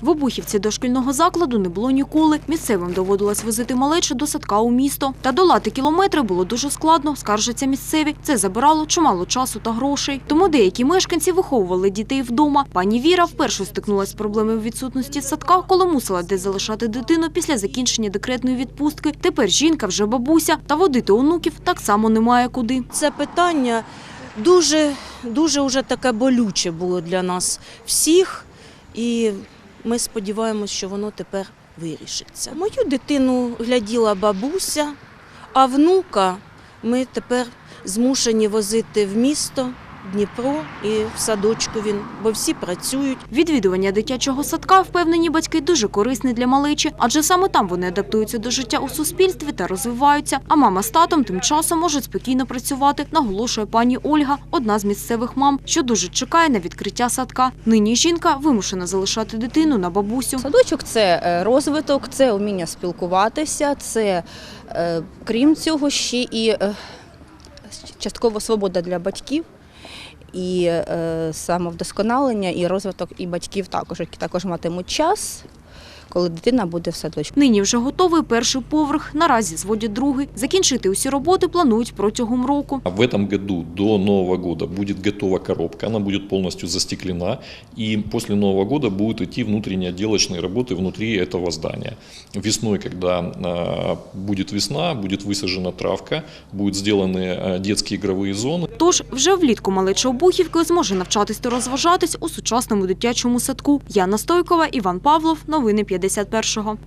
В Обухівці дошкільного закладу не було ніколи. Місцевим доводилось возити малечу до садка у місто. Та долати кілометри було дуже складно, скаржаться місцеві. Це забирало чимало часу та грошей. Тому деякі мешканці виховували дітей вдома. Пані Віра вперше стикнулася з проблемою відсутності садка, коли мусила десь залишати дитину після закінчення декретної відпустки. Тепер жінка вже бабуся, та водити онуків так само немає куди. Це питання дуже, дуже вже таке болюче було для нас всіх, і ми сподіваємось, що воно тепер вирішиться. Мою дитину гляділа бабуся, а внука ми тепер змушені возити в місто, Дніпро і в садочку він, бо всі працюють. Відвідування дитячого садка, впевнені батьки, дуже корисне для малечі, адже саме там вони адаптуються до життя у суспільстві та розвиваються. А мама з татом тим часом можуть спокійно працювати, наголошує пані Ольга, одна з місцевих мам, що дуже чекає на відкриття садка. Нині жінка вимушена залишати дитину на бабусю. Садочок це е, розвиток, це вміння спілкуватися, це е, крім цього ще і е, частково свобода для батьків. І е, самовдосконалення, і розвиток і батьків також, які також матимуть час, коли дитина буде в садочку. Нині вже готовий перший поверх. Наразі зводять другий. Закінчити усі роботи планують протягом року. В этом году до Нового года будет готова коробка, она будет полностью застеклена, и после Нового года будут идти внутренние отделочные работы внутри этого здания. Весной, когда а, будет весна, будет высажена травка, будут сделаны а, детские игровые зоны, Тож вже влітку малеча Обухівки зможе навчатись та розважатись у сучасному дитячому садку. Яна Стойкова, Іван Павлов. Новини 51-го.